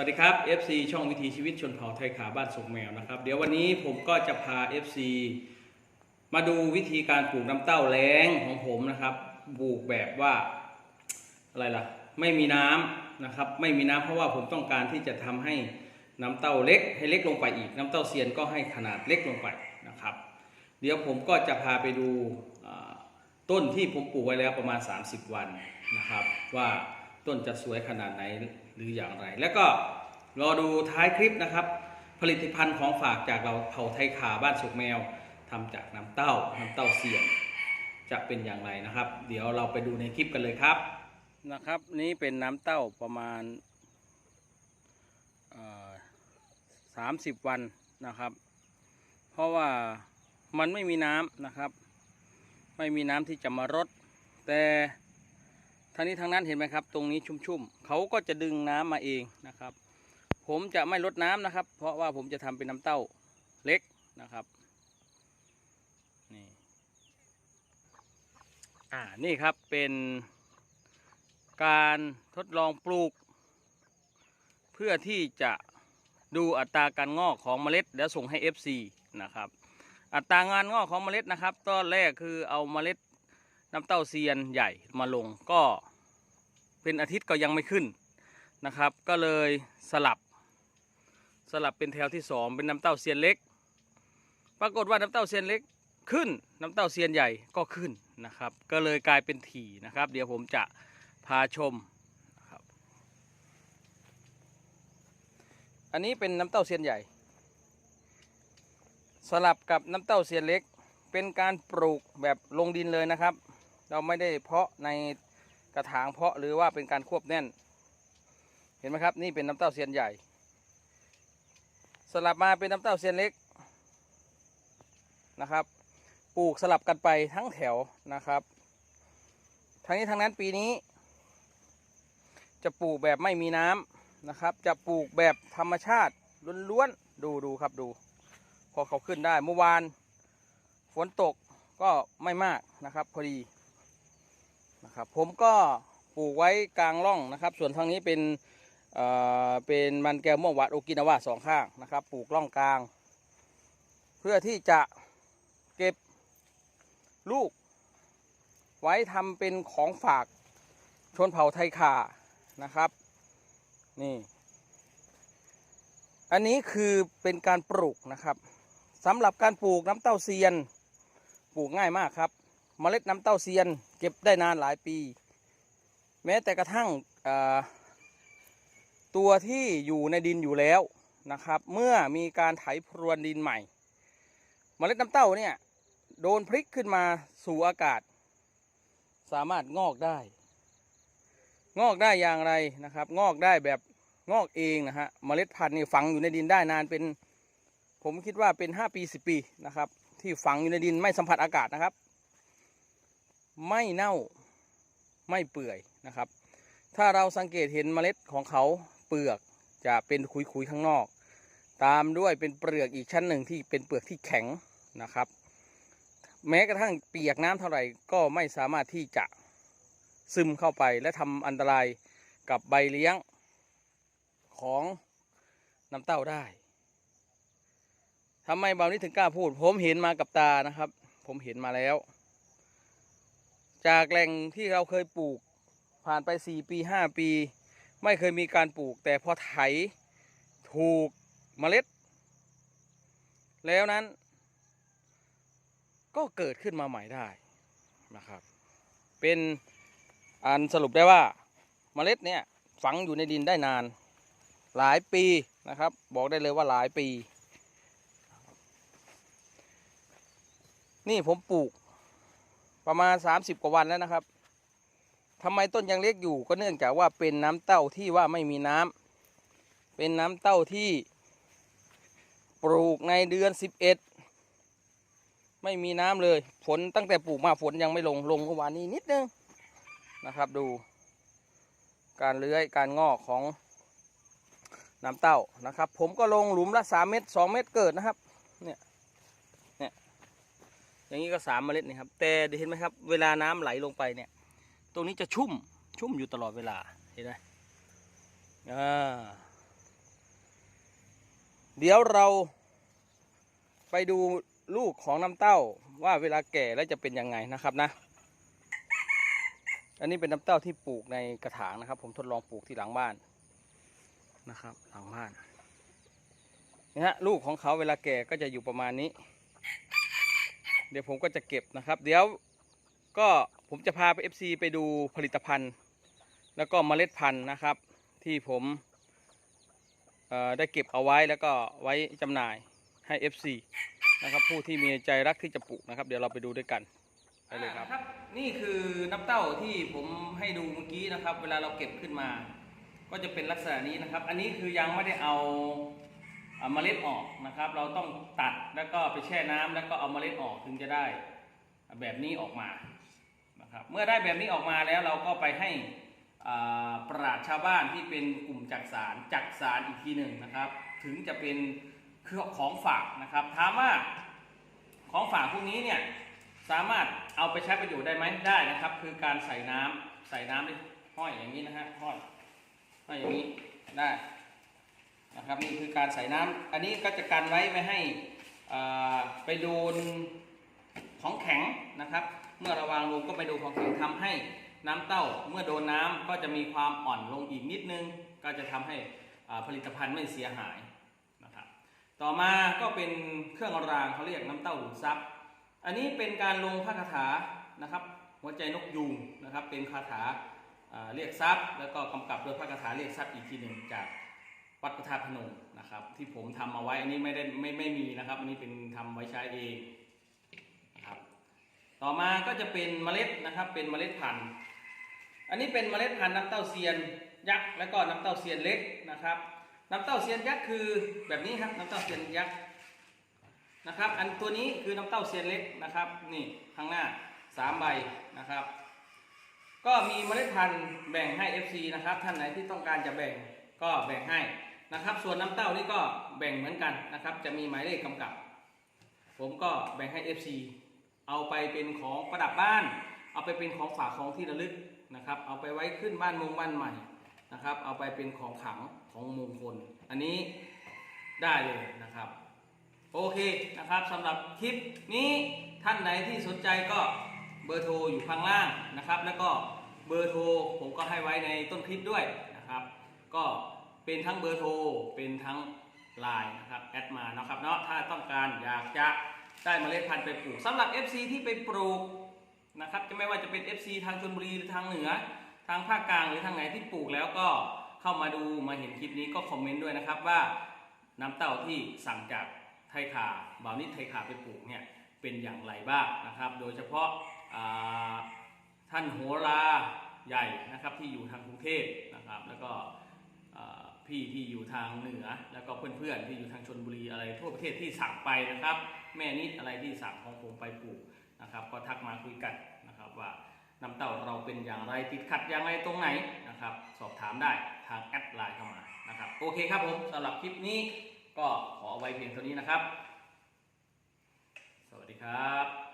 วัสดีครับ FC ช่องวิถีชีวิตชนเผ่าไทยขาบ้านสุกแมวนะครับ เดี๋ยววันนี้ผมก็จะพา FC มาดูวิธีการปลูกน้ำเต้าแล้งของผมนะครับปลูกแบบว่าอะไรล่ะ ไม่มีน้ำนะครับ ไม่มีน้ำเพราะว่าผมต้องการที่จะทำให้น้ำเต้าเล็กให้เล็กลงไปอีก น้ำเต้าเซียนก็ให้ขนาดเล็กลงไปนะครับ เดี๋ยวผมก็จะพาไปดูต้นที่ผมปลูกไว้แล้วประมาณ 30 วันนะครับ ว่าต้นจะสวยขนาดไหน หรืออย่างไร แล้วก็รอดูท้ายคลิปนะครับ ผลิตภัณฑ์ของฝากจากเราเผ่าไทยขาบ้านสุกแมวทำจากน้ำเต้าน้ำเต้าเสียงจะเป็นอย่างไรนะครับ เดี๋ยวเราไปดูในคลิปกันเลยครับนะครับ นี่เป็นน้ำเต้าประมาณสามสิบวันนะครับ เพราะว่ามันไม่มีน้ำนะครับ ไม่มีน้ำที่จะมารดแต่ ทั้งนี้ทั้งนั้นเห็นไหมครับ ตรงนี้ชุ่มๆเขาก็จะดึงน้ำมาเองนะครับ ผมจะไม่ลดน้ำนะครับ เพราะว่าผมจะทำเป็นน้ำเต้าเล็กนะครับนี่อ่านี่ครับเป็นการทดลองปลูก เพื่อที่จะดูอัตราการงอกของเมล็ด แล้วส่งให้ FC นะครับ อัตรางานงอกของเมล็ดนะครับ ตอนแรกคือเอาเมล็ดน้ำเต้าเซียนใหญ่มาลงก็ เป็นอาทิตย์ก็ยังไม่ขึ้นนะครับ ก็เลยสลับ สลับเป็นแถวที่สองเป็นน้ำเต้าเซียนเล็ก ปรากฏว่าน้ำเต้าเซียนเล็กขึ้น น้ำเต้าเซียนใหญ่ก็ขึ้นนะครับ ก็เลยกลายเป็นถี่นะครับ เดี๋ยวผมจะพาชมนะครับ อันนี้เป็นน้ำเต้าเซียนใหญ่ สลับกับน้ำเต้าเซียนเล็ก เป็นการปลูกแบบลงดินเลยนะครับ เราไม่ได้เพาะใน กระถางเพาะหรือว่าเป็นการควบแน่น เห็นไหมครับ นี่เป็นน้ำเต้าเซียนใหญ่ สลับมาเป็นน้ำเต้าเซียนเล็กนะครับ ปลูกสลับกันไปทั้งแถวนะครับ ทั้งนี้ทั้งนั้นปีนี้ จะปลูกแบบไม่มีน้ำนะครับ จะปลูกแบบธรรมชาติล้วนๆดูดูครับดูพอเขาขึ้นได้เมื่อวานฝนตกก็ไม่มากนะครับ พอดี นะครับ ผมก็ปลูกไว้กลางร่องนะครับ ส่วนทางนี้เป็นเอ่อเป็นมันแก้วม่วงหวานโอกินาวาสองข้างนะครับ ปลูกร่องกลาง เพื่อที่จะเก็บลูก ไว้ทำเป็นของฝากชนเผ่าไทยขานะครับ นี่ อันนี้คือเป็นการปลูกนะครับสำหรับการปลูกน้ำเต้าเซียน ปลูกง่ายมากครับ เมล็ดน้ำเต้าเซียน เก็บได้นานหลายปี แม้แต่กระทั่งตัวที่อยู่ในดินอยู่แล้วนะครับ เมื่อมีการไถพรวนดินใหม่เมล็ดน้ำเต้าเนี่ยโดนพลิกขึ้นมาสู่อากาศ สามารถงอกได้ งอกได้อย่างไรนะครับ งอกได้แบบงอกเองนะฮะเมล็ดพันธุ์นี่ฝังอยู่ในดินได้นานเป็น ผมคิดว่าเป็น 5 ปี 10 ปีนะครับ ที่ฝังอยู่ในดินไม่สัมผัสอากาศนะครับ ไม่เน่าไม่เปื่อยนะครับ ถ้าเราสังเกตเห็นเมล็ดของเขาเปลือกจะเป็นคุยๆข้างนอก ตามด้วยเป็นเปลือกอีกชั้นหนึ่งที่เป็นเปลือกที่แข็งนะครับ แม้กระทั่งเปียกน้ำเท่าไหร่ก็ไม่สามารถที่จะซึมเข้าไปและทำอันตรายกับใบเลี้ยงของน้ำเต้าได้ทำไมเบานี้ถึงกล้าพูด ผมเห็นมากับตานะครับ ผมเห็นมาแล้ว จากแหล่งที่เราเคยปลูกผ่านไปสี่ปีห้าปี ไม่เคยมีการปลูก แต่พอไถถูกเมล็ด แล้วนั้น ก็เกิดขึ้นมาใหม่ได้นะครับ เป็นอันสรุปได้ว่าเมล็ดเนี่ยฝังอยู่ในดินได้นานหลายปีนะครับ บอกได้เลยว่าหลายปี นี่ผมปลูก ประมาณ 30 กว่าวันแล้วนะครับทำไมต้นยังเล็กอยู่ก็เนื่องจากว่าเป็นน้ำเต้าที่ว่าไม่มีน้ำเป็นน้ำเต้าที่ปลูกในเดือน 11 ไม่มีน้ำเลยฝนตั้งแต่ปลูกมาฝนยังไม่ลงลงเมื่อวานนี้นิดนึงนะครับดู การเลื้อยการงอกของน้ำเต้านะครับ ผมก็ลงหลุมละสามเมตรสองเมตรเกิดนะครับเนี่ย อย่างนี้ก็สามเมล็ดนี่ครับ แต่เห็นไหมครับ เวลาน้ำไหลลงไปเนี่ย ตรงนี้จะชุ่มชุ่มอยู่ตลอดเวลาเห็นไหมอ่าเดี๋ยวเราไปดูลูกของน้ำเต้าว่าเวลาแก่แล้วจะเป็นยังไงนะครับนะ อันนี้เป็นน้ำเต้าที่ปลูกในกระถางนะครับ ผมทดลองปลูกที่หลังบ้านนะครับ หลังบ้านนี่ฮะลูกของเขาเวลาแก่ก็จะอยู่ประมาณนี้ เดี๋ยวผมก็จะเก็บนะครับ เดี๋ยวก็ผมจะพาไป FC ไปดูผลิตภัณฑ์ แล้วก็เมล็ดพันธุ์นะครับ ที่ผมได้เก็บเอาไว้แล้วก็ไว้จำหน่ายให้ FC นะครับผู้ที่มีใจรักที่จะปลูกนะครับ เดี๋ยวเราไปดูด้วยกันไปเลยครับ นี่คือน้ำเต้าที่ผมให้ดูเมื่อกี้นะครับ เวลาเราเก็บขึ้นมา ก็จะเป็นลักษณะนี้นะครับ อันนี้คือยังไม่ได้เอา เอาเมล็ดออกนะครับ เราต้องตัดแล้วก็ไปแช่น้ำแล้วก็เอาเมล็ดออกถึงจะได้แบบนี้ออกมานะครับเมื่อได้แบบนี้ออกมาแล้วเราก็ไปให้ปราชชาวบ้านที่เป็นกลุ่มจักสารจักสารอีกทีหนึ่งนะครับ ถึงจะเป็นเครื่องของฝากนะครับถามว่าของฝากพวกนี้เนี่ยสามารถเอาไปใช้ประโยชน์ได้ไหมได้นะครับ คือการใส่น้ำใส่น้ำด้วยห้อยอย่างนี้นะฮะห้อยห้อยอย่างนี้ได้ นะครับนี่คือการใส่น้ำอันนี้ก็จะกันไว้ไม่ให้ไปโดนของแข็งนะครับ เมื่อระวางลงก็ไปโดนของแข็งทำให้น้ำเต้าเมื่อโดนน้ำก็จะมีความอ่อนลงอีกนิดนึง ก็จะทำให้ผลิตภัณฑ์ไม่เสียหายนะครับต่อมาก็เป็นเครื่องรางเขาเรียกน้ำเต้าดูดซับอันนี้เป็นการลงพระคาถานะครับ หัวใจนกยูงนะครับเป็นคาถาเรียกทรัพย์แล้วก็กำกับโดยพระคาถาเรียกทรัพย์อีกทีหนึ่งจาก วัดพระธาตุพนมนะครับ ที่ผมทำเอาไว้อันนี้ไม่ได้ไม่ไม่มีนะครับอันนี้เป็นทำไว้ใช้เองนะครับต่อมาก็จะเป็นเมล็ดนะครับเป็นเมล็ดพันธุ์ อันนี้เป็นเมล็ดพันธุ์น้ำเต้าเซียนยักษ์แล้วก็น้ำเต้าเซียนเล็กนะครับ น้ำเต้าเซียนยักษ์คือแบบนี้ครับน้ำเต้าเซียนยักษ์นะครับ อันตัวนี้คือน้ำเต้าเซียนเล็กนะครับนี่ข้างหน้าสามใบนะครับ ก็มีเมล็ดพันธุ์แบ่งให้ FC นะครับท่านไหนที่ต้องการจะแบ่งก็แบ่งให้ นะครับ ส่วนน้ำเต้านี่ก็แบ่งเหมือนกันนะครับ จะมีหมายเลขกำกับ ผมก็แบ่งให้ FC เอาไปเป็นของประดับบ้าน เอาไปเป็นของฝากของที่ระลึกนะครับ เอาไปไว้ขึ้นบ้านมงบ้านใหม่นะครับ เอาไปเป็นของขลังของมงคล อันนี้ได้เลยนะครับ โอเคนะครับสำหรับคลิปนี้ท่านไหนที่สนใจก็เบอร์โทรอยู่ข้างล่างนะครับ แล้วก็เบอร์โทรผมก็ให้ไว้ในต้นคลิปด้วยนะครับ ก็ เป็นทั้งเบอร์โทร เป็นทั้งไลน์นะครับแอดมานะครับเนาะถ้าต้องการอยากจะได้เมล็ดพันธุ์ไปปลูกสำหรับ FC ที่ไปปลูกนะครับจะไม่ว่าจะเป็น FC ทางชลบุรีหรือทางเหนือ ทางภาคกลางหรือทางไหนที่ปลูกแล้วก็เข้ามาดูมาเห็นคลิปนี้ก็คอมเมนต์ด้วยนะครับว่าน้ำเต้าที่สั่งจากไทยขาบ่าวนิดไทยขาไปปลูกเนี่ยเป็นอย่างไรบ้างนะครับ โดยเฉพาะาท่านโหราใหญ่นะครับที่อยู่ทางกรุงเทพนะครับ แล้วก็ พี่ที่อยู่ทางเหนือ แล้วก็เพื่อนๆที่อยู่ทางชนบุรีอะไรทั่วประเทศที่สั่งไปนะครับ แม่นิดอะไรที่สั่งของผมไปปลูกนะครับ ก็ทักมาคุยกันนะครับว่าน้ำเต้าเราเป็นอย่างไรติดขัดอย่างไรตรงไหนนะครับ สอบถามได้ทางแอดไลน์เข้ามานะครับโอเคครับผมสำหรับคลิปนี้ก็ขอเอาไว้เพียงเท่านี้นะครับ สวัสดีครับ